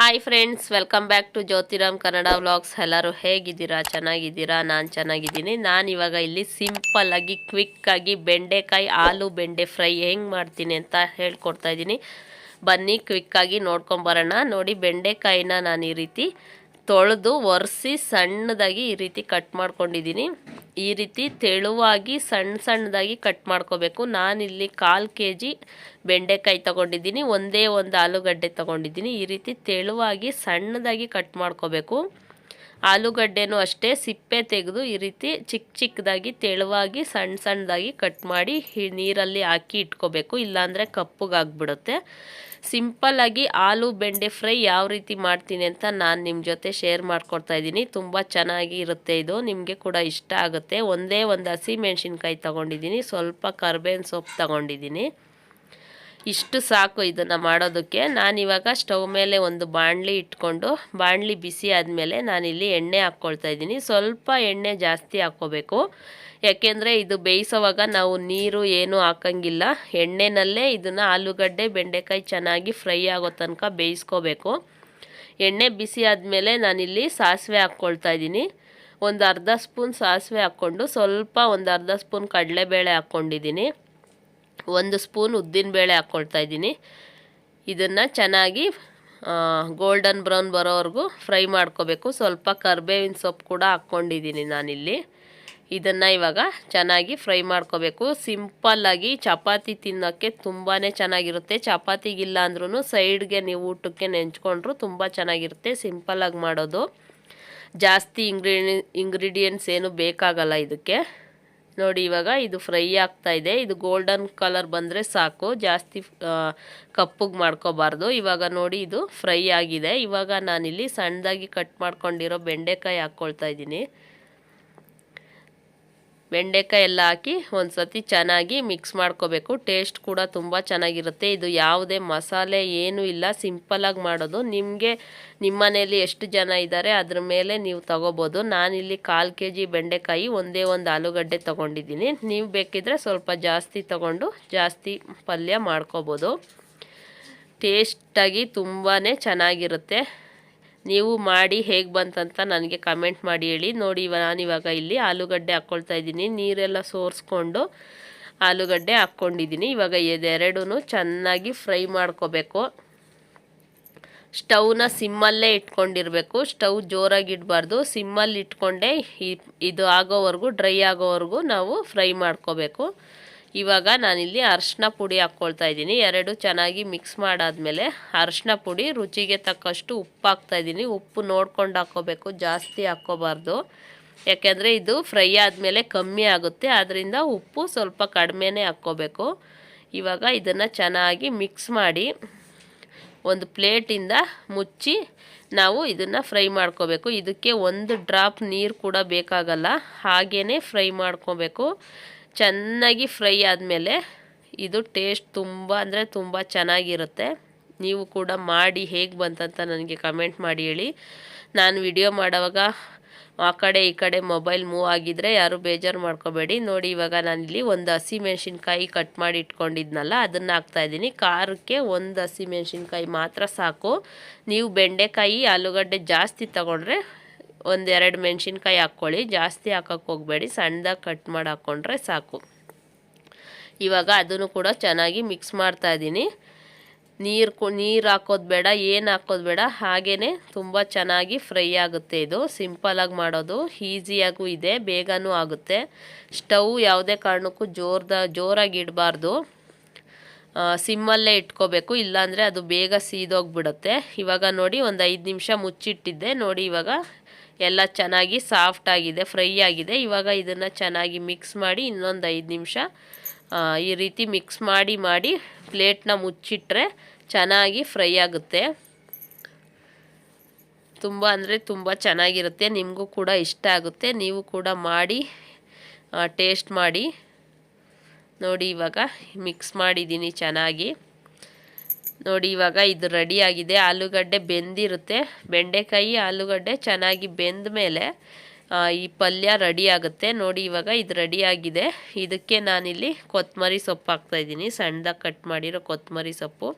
Hi friends welcome back to Jyothiram Kannada vlogs ಎಲ್ಲರೂ ಹೇಗಿದ್ದೀರಾ? ಚೆನ್ನಾಗಿದ್ದೀರಾ? ನಾನು ಚೆನ್ನಾಗಿದ್ದೀನಿ. ನಾನು ಇವಾಗ ಇಲ್ಲಿ ಸಿಂಪಲ್ ಆಗಿ ಕ್ವಿಕ್ ಆಗಿ ಬೆಂಡೆಕಾಯಿ, ಆಲೂ ಬೆಂಡೆ ಫ್ರೈ ಹೆಂಗೆ ಮಾಡ್ತೀನಿ ಅಂತ ಹೇಳ್ಕೊಡ್ತಾ ಇದ್ದೀನಿ. ಬನ್ನಿ ಕ್ವಿಕ್ಕಾಗಿ ನೋಡ್ಕೊಂಬರೋಣ ನೋಡಿ, ಬೆಂಡೆಕಾಯಿನ ನಾನು ಈ ರೀತಿ ತೊಳೆದು ಒರೆಸಿ ಸಣ್ಣದಾಗಿ ಈ ರೀತಿ ಕಟ್ ಮಾಡ್ಕೊಂಡಿದ್ದೀನಿ. ಈ ರೀತಿ ತೆಳುವಾಗಿ ಸಣ್ಣ ಸಣ್ಣದಾಗಿ ಕಟ್ ಮಾಡ್ಕೋಬೇಕು. ನಾನಿಲ್ಲಿ ಕಾಲು ಕೆ ಜಿ ಬೆಂಡೆಕಾಯಿ ತೊಗೊಂಡಿದ್ದೀನಿ. ಒಂದೇ ಒಂದು ಆಲೂಗಡ್ಡೆ ತೊಗೊಂಡಿದ್ದೀನಿ. ಈ ರೀತಿ ತೆಳುವಾಗಿ ಸಣ್ಣದಾಗಿ ಕಟ್ ಮಾಡ್ಕೋಬೇಕು. ಆಲೂಗಡ್ಡೆನೂ ಅಷ್ಟೇ, ಸಿಪ್ಪೆ ತೆಗೆದು ಈ ರೀತಿ ಚಿಕ್ಕ ಚಿಕ್ಕದಾಗಿ ತೆಳುವಾಗಿ ಸಣ್ಣ ಸಣ್ಣದಾಗಿ ಕಟ್ ಮಾಡಿ ನೀರಲ್ಲಿ ಹಾಕಿ ಇಟ್ಕೋಬೇಕು. ಇಲ್ಲಾಂದರೆ ಕಪ್ಪಗಾಗ್ಬಿಡುತ್ತೆ ಸಿಂಪಲ್ಲಾಗಿ ಆಲೂ ಬೆಂಡೆ ಫ್ರೈ ಯಾವ ರೀತಿ ಮಾಡ್ತೀನಿ ಅಂತ ನಾನು ನಿಮ್ಮ ಜೊತೆ ಶೇರ್ ಮಾಡ್ಕೊಡ್ತಾ ಇದ್ದೀನಿ. ತುಂಬ ಚೆನ್ನಾಗಿ ಇರುತ್ತೆ ಇದು. ನಿಮಗೆ ಕೂಡ ಇಷ್ಟ ಆಗುತ್ತೆ. ಒಂದೇ ಒಂದು ಹಸಿ ಮೆಣಸಿನ್ಕಾಯಿ ತೊಗೊಂಡಿದ್ದೀನಿ. ಸ್ವಲ್ಪ ಕರ್ಬೇವಿನ ಸೊಪ್ಪು ತೊಗೊಂಡಿದ್ದೀನಿ. ಇಷ್ಟು ಸಾಕು ಇದನ್ನು ಮಾಡೋದಕ್ಕೆ. ನಾನಿವಾಗ ಸ್ಟವ್ ಮೇಲೆ ಒಂದು ಬಾಣಲಿ ಇಟ್ಕೊಂಡು, ಬಾಣಲಿ ಬಿಸಿ ಆದಮೇಲೆ ನಾನಿಲ್ಲಿ ಎಣ್ಣೆ ಹಾಕ್ಕೊಳ್ತಾ ಇದ್ದೀನಿ. ಸ್ವಲ್ಪ ಎಣ್ಣೆ ಜಾಸ್ತಿ ಹಾಕ್ಕೋಬೇಕು. ಯಾಕೆಂದರೆ ಇದು ಬೇಯಿಸೋವಾಗ ನಾವು ನೀರು ಏನೂ ಹಾಕಂಗಿಲ್ಲ. ಎಣ್ಣೆನಲ್ಲೇ ಇದನ್ನು ಆಲೂಗಡ್ಡೆ, ಬೆಂಡೆಕಾಯಿ ಚೆನ್ನಾಗಿ ಫ್ರೈ ಆಗೋ ತನಕ ಬೇಯಿಸ್ಕೋಬೇಕು. ಎಣ್ಣೆ ಬಿಸಿ ಆದಮೇಲೆ ನಾನಿಲ್ಲಿ ಸಾಸಿವೆ ಹಾಕ್ಕೊಳ್ತಾ ಇದ್ದೀನಿ. ಒಂದು ಅರ್ಧ ಸ್ಪೂನ್ ಸಾಸಿವೆ ಹಾಕ್ಕೊಂಡು, ಸ್ವಲ್ಪ ಒಂದು ಅರ್ಧ ಸ್ಪೂನ್ ಕಡಲೆಬೇಳೆ ಹಾಕ್ಕೊಂಡಿದ್ದೀನಿ. ಒಂದು ಸ್ಪೂನ್ ಉದ್ದಿನಬೇಳೆ ಹಾಕ್ಕೊಳ್ತಾ ಇದ್ದೀನಿ. ಇದನ್ನು ಚೆನ್ನಾಗಿ ಗೋಲ್ಡನ್ ಬ್ರೌನ್ ಬರೋವರೆಗೂ ಫ್ರೈ ಮಾಡ್ಕೋಬೇಕು. ಸ್ವಲ್ಪ ಕರ್ಬೇವಿನ ಸೊಪ್ಪು ಕೂಡ ಹಾಕ್ಕೊಂಡಿದ್ದೀನಿ ನಾನಿಲ್ಲಿ. ಇದನ್ನು ಇವಾಗ ಚೆನ್ನಾಗಿ ಫ್ರೈ ಮಾಡ್ಕೋಬೇಕು. ಸಿಂಪಲ್ಲಾಗಿ ಚಪಾತಿ ತಿನ್ನೋಕ್ಕೆ ತುಂಬಾ ಚೆನ್ನಾಗಿರುತ್ತೆ. ಚಪಾತಿಗಿಲ್ಲ ಅಂದ್ರೂ ಸೈಡ್ಗೆ ನೀವು ಊಟಕ್ಕೆ ನೆಂಚ್ಕೊಂಡ್ರು ತುಂಬ ಚೆನ್ನಾಗಿರುತ್ತೆ ಸಿಂಪಲ್ಲಾಗಿ ಮಾಡೋದು. ಜಾಸ್ತಿ ಇಂಗ್ರೀಡಿ ಇಂಗ್ರೀಡಿಯೆಂಟ್ಸ್ ಏನು ಬೇಕಾಗಲ್ಲ ಇದಕ್ಕೆ. ನೋಡಿ, ಇವಾಗ ಇದು ಫ್ರೈ ಆಗ್ತಾ ಇದೆ. ಇದು ಗೋಲ್ಡನ್ ಕಲರ್ ಬಂದರೆ ಸಾಕು. ಜಾಸ್ತಿ ಕಪ್ಪಗೆ ಮಾಡ್ಕೋಬಾರ್ದು. ಇವಾಗ ನೋಡಿ, ಇದು ಫ್ರೈ ಆಗಿದೆ. ಇವಾಗ ನಾನಿಲ್ಲಿ ಸಣ್ಣದಾಗಿ ಕಟ್ ಮಾಡ್ಕೊಂಡಿರೋ ಬೆಂಡೆಕಾಯಿ ಹಾಕ್ಕೊಳ್ತಾ ಇದ್ದೀನಿ. ಬೆಂಡೆಕಾಯಿ ಎಲ್ಲ ಹಾಕಿ ಒಂದು ಸತಿ ಚೆನ್ನಾಗಿ ಮಿಕ್ಸ್ ಮಾಡ್ಕೋಬೇಕು. ಟೇಸ್ಟ್ ಕೂಡ ತುಂಬ ಚೆನ್ನಾಗಿರುತ್ತೆ. ಇದು ಯಾವುದೇ ಮಸಾಲೆ ಏನೂ ಇಲ್ಲ. ಸಿಂಪಲಾಗಿ ಮಾಡೋದು. ನಿಮಗೆ ನಿಮ್ಮ ಮನೆಯಲ್ಲಿ ಎಷ್ಟು ಜನ ಇದ್ದಾರೆ ಅದ್ರ ಮೇಲೆ ನೀವು ತಗೋಬೋದು. ನಾನಿಲ್ಲಿ ಕಾಲು ಕೆ ಜಿ ಬೆಂಡೆಕಾಯಿ ಒಂದೇ ಒಂದು ಆಲೂಗಡ್ಡೆ ತೊಗೊಂಡಿದ್ದೀನಿ. ನೀವು ಬೇಕಿದ್ರೆ ಸ್ವಲ್ಪ ಜಾಸ್ತಿ ತಗೊಂಡು ಜಾಸ್ತಿ ಪಲ್ಯ ಮಾಡ್ಕೋಬೋದು. ಟೇಸ್ಟಾಗಿ ತುಂಬಾ ಚೆನ್ನಾಗಿರುತ್ತೆ. ನೀವು ಮಾಡಿ ಹೇಗೆ ಬಂತಂತ ನನಗೆ ಕಮೆಂಟ್ ಮಾಡಿ ಹೇಳಿ. ನೋಡಿ, ಇವ ನಾನಿವಾಗ ಇಲ್ಲಿ ಆಲೂಗಡ್ಡೆ ಹಾಕ್ಕೊಳ್ತಾ ಇದ್ದೀನಿ. ನೀರೆಲ್ಲ ಸೋರಿಸ್ಕೊಂಡು ಆಲೂಗಡ್ಡೆ ಹಾಕ್ಕೊಂಡಿದ್ದೀನಿ. ಇವಾಗ ಇದೆರಡೂ ಚೆನ್ನಾಗಿ ಫ್ರೈ ಮಾಡ್ಕೋಬೇಕು. ಸ್ಟವ್ನ ಸಿಮ್ಮಲ್ಲೇ ಇಟ್ಕೊಂಡಿರಬೇಕು. ಸ್ಟವ್ ಜೋರಾಗಿ ಇಡಬಾರ್ದು. ಸಿಮ್ಮಲ್ಲಿ ಇಟ್ಕೊಂಡೇ ಇದು ಆಗೋವರೆಗೂ, ಡ್ರೈ ಆಗೋವರೆಗೂ ನಾವು ಫ್ರೈ ಮಾಡ್ಕೋಬೇಕು. ಇವಾಗ ನಾನಿಲ್ಲಿ ಅರಿಶಿನ ಪುಡಿ ಹಾಕ್ಕೊಳ್ತಾ ಇದ್ದೀನಿ. ಎರಡು ಚೆನ್ನಾಗಿ ಮಿಕ್ಸ್ ಮಾಡಾದಮೇಲೆ ಅರಿಶಿನ ಪುಡಿ, ರುಚಿಗೆ ತಕ್ಕಷ್ಟು ಉಪ್ಪು ಹಾಕ್ತಾ ಇದ್ದೀನಿ. ಉಪ್ಪು ನೋಡ್ಕೊಂಡು ಹಾಕ್ಕೋಬೇಕು, ಜಾಸ್ತಿ ಹಾಕ್ಕೋಬಾರ್ದು. ಯಾಕೆಂದರೆ ಇದು ಫ್ರೈ ಆದಮೇಲೆ ಕಮ್ಮಿ ಆಗುತ್ತೆ ಆದ್ದರಿಂದ ಉಪ್ಪು ಸ್ವಲ್ಪ ಕಡಿಮೆನೇ ಹಾಕ್ಕೋಬೇಕು. ಇವಾಗ ಇದನ್ನು ಚೆನ್ನಾಗಿ ಮಿಕ್ಸ್ ಮಾಡಿ ಒಂದು ಪ್ಲೇಟಿಂದ ಮುಚ್ಚಿ ನಾವು ಇದನ್ನು ಫ್ರೈ ಮಾಡ್ಕೋಬೇಕು. ಇದಕ್ಕೆ ಒಂದು ಡ್ರಾಪ್ ನೀರು ಕೂಡ ಬೇಕಾಗಲ್ಲ ಹಾಗೇ ಫ್ರೈ ಮಾಡ್ಕೋಬೇಕು. ಚೆನ್ನಾಗಿ ಫ್ರೈ ಆದಮೇಲೆ ಇದು ಟೇಸ್ಟ್ ತುಂಬ ಅಂದರೆ ತುಂಬ ಚೆನ್ನಾಗಿರುತ್ತೆ. ನೀವು ಕೂಡ ಮಾಡಿ ಹೇಗೆ ಬಂತಂತ ನನಗೆ ಕಮೆಂಟ್ ಮಾಡಿ ಹೇಳಿ. ನಾನು ವಿಡಿಯೋ ಮಾಡೋವಾಗ ಆ ಕಡೆ ಈ ಕಡೆ ಮೊಬೈಲ್ ಮೂವ್ ಆಗಿದ್ರೆ ಯಾರು ಬೇಜಾರು ಮಾಡ್ಕೋಬೇಡಿ. ನೋಡಿ ಇವಾಗ ನಾನಿಲ್ಲಿ ಒಂದು ಹಸಿ ಮೆಣಸಿನ್ಕಾಯಿ ಕಟ್ ಮಾಡಿ ಇಟ್ಕೊಂಡಿದ್ನಲ್ಲ, ಅದನ್ನು ಹಾಕ್ತಾಯಿದ್ದೀನಿ ಖಾರಕ್ಕೆ ಒಂದು ಹಸಿ ಮೆಣಸಿನ್ಕಾಯಿ ಮಾತ್ರ ಸಾಕು. ನೀವು ಬೆಂಡೆಕಾಯಿ, ಆಲೂಗಡ್ಡೆ ಜಾಸ್ತಿ ತಗೊಂಡ್ರೆ ಒಂದೆರಡು ಮೆಣಸಿನ್ಕಾಯಿ ಹಾಕ್ಕೊಳ್ಳಿ. ಜಾಸ್ತಿ ಹಾಕೋಕ್ಕೆ ಹೋಗಬೇಡಿ. ಸಣ್ಣದಾಗಿ ಕಟ್ ಮಾಡಿ ಹಾಕ್ಕೊಂಡ್ರೆ ಸಾಕು. ಇವಾಗ ಅದನ್ನು ಕೂಡ ಚೆನ್ನಾಗಿ ಮಿಕ್ಸ್ ಮಾಡ್ತಾ ಇದ್ದೀನಿ. ನೀರು ಕು, ನೀರು ಹಾಕೋದು ಬೇಡ, ಏನು ಹಾಕೋದು ಬೇಡ. ಹಾಗೇ ತುಂಬ ಚೆನ್ನಾಗಿ ಫ್ರೈ ಆಗುತ್ತೆ ಇದು. ಸಿಂಪಲಾಗಿ ಮಾಡೋದು ಈಸಿಯಾಗೂ ಇದೆ, ಬೇಗನೂ ಆಗುತ್ತೆ. ಸ್ಟವ್ ಯಾವುದೇ ಕಾರಣಕ್ಕೂ ಜೋರ್ದ, ಜೋರಾಗಿ ಇಡಬಾರ್ದು. ಸಿಮ್ಮಲ್ಲೇ ಇಟ್ಕೋಬೇಕು. ಇಲ್ಲಾಂದರೆ ಅದು ಬೇಗ ಸೀದೋಗ್ಬಿಡುತ್ತೆ. ಇವಾಗ ನೋಡಿ ಒಂದು ಐದು ನಿಮಿಷ ಮುಚ್ಚಿಟ್ಟಿದ್ದೆ. ನೋಡಿ ಇವಾಗ ಎಲ್ಲ ಚೆನ್ನಾಗಿ ಸಾಫ್ಟ್ ಆಗಿದೆ, ಫ್ರೈ ಆಗಿದೆ. ಇವಾಗ ಇದನ್ನು ಚೆನ್ನಾಗಿ ಮಿಕ್ಸ್ ಮಾಡಿ ಇನ್ನೊಂದು ಐದು ನಿಮಿಷ ಈ ರೀತಿ ಮಿಕ್ಸ್ ಮಾಡಿ ಮಾಡಿ ಪ್ಲೇಟ್ನ ಮುಚ್ಚಿಟ್ರೆ ಚೆನ್ನಾಗಿ ಫ್ರೈ ಆಗುತ್ತೆ. ತುಂಬ ಅಂದರೆ ತುಂಬ ಚೆನ್ನಾಗಿರುತ್ತೆ, ನಿಮಗೂ ಕೂಡ ಇಷ್ಟ ಆಗುತ್ತೆ. ನೀವು ಕೂಡ ಮಾಡಿ ಟೇಸ್ಟ್ ಮಾಡಿ. ನೋಡಿ ಇವಾಗ ಮಿಕ್ಸ್ ಮಾಡಿದ್ದೀನಿ ಚೆನ್ನಾಗಿ. ನೋಡಿ, ಇವಾಗ ಇದು ರೆಡಿಯಾಗಿದೆ ಆಲೂಗಡ್ಡೆ ಬೆಂದಿರುತ್ತೆ. ಬೆಂಡೆಕಾಯಿ ಆಲೂಗಡ್ಡೆ ಚೆನ್ನಾಗಿ ಬೆಂದ ಮೇಲೆ ಈ ಪಲ್ಯ ರೆಡಿ ಆಗುತ್ತೆ. ನೋಡಿ, ಇವಾಗ ಇದು ರೆಡಿಯಾಗಿದೆ ಇದಕ್ಕೆ ನಾನಿಲ್ಲಿ ಕೊತ್ತಂಬರಿ ಸೊಪ್ಪು ಹಾಕ್ತಾಯಿದ್ದೀನಿ ಸಣ್ಣದಾಗಿ ಕಟ್ ಮಾಡಿರೋ ಕೊತ್ತಂಬರಿ ಸೊಪ್ಪು.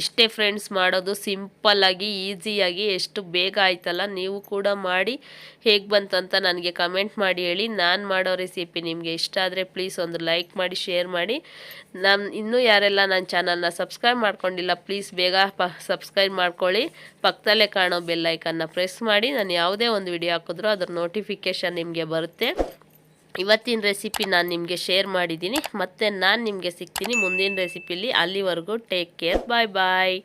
ಇಷ್ಟೇ ಫ್ರೆಂಡ್ಸ್ ಮಾಡೋದು ಸಿಂಪಲ್ಲಾಗಿ ಈಸಿಯಾಗಿ ಎಷ್ಟು ಬೇಗ ಆಯ್ತಲ್ಲ, ನೀವು ಕೂಡ ಮಾಡಿ ಹೇಗೆ ಬಂತಂತ ನನಗೆ ಕಮೆಂಟ್ ಮಾಡಿ ಹೇಳಿ. ನಾನು ಮಾಡೋ ರೆಸಿಪಿ ನಿಮಗೆ ಇಷ್ಟ ಆದರೆ ಪ್ಲೀಸ್ ಒಂದು ಲೈಕ್ ಮಾಡಿ ಶೇರ್ ಮಾಡಿ. ನಾನು ಇನ್ನೂ ಯಾರೆಲ್ಲ ನನ್ನ ಚಾನಲ್ನ ಸಬ್ಸ್ಕ್ರೈಬ್ ಮಾಡ್ಕೊಂಡಿಲ್ಲ ಪ್ಲೀಸ್ ಬೇಗ ಸಬ್ಸ್ಕ್ರೈಬ್ ಮಾಡ್ಕೊಳ್ಳಿ. ಪಕ್ಕದಲ್ಲೇ ಕಾಣೋ ಬೆಲ್ಲೈಕನ್ನ ಪ್ರೆಸ್ ಮಾಡಿ. ನಾನು ಯಾವುದೇ ಒಂದು ವಿಡಿಯೋ ಹಾಕಿದ್ರೂ ಅದ್ರ ನೋಟಿಫಿಕೇಷನ್ ನಿಮಗೆ ಬರುತ್ತೆ. ಇವತ್ತಿನ ರೆಸಿಪಿ ನಾನು ನಿಮಗೆ ಶೇರ್ ಮಾಡಿದ್ದೀನಿ. ಮತ್ತು ನಾನು ನಿಮಗೆ ಸಿಗ್ತೀನಿ ಮುಂದಿನ ರೆಸಿಪಿಲಿ ಅಲ್ಲಿವರೆಗೂ ಟೇಕ್ ಕೇರ್ ಬಾಯ್ ಬಾಯ್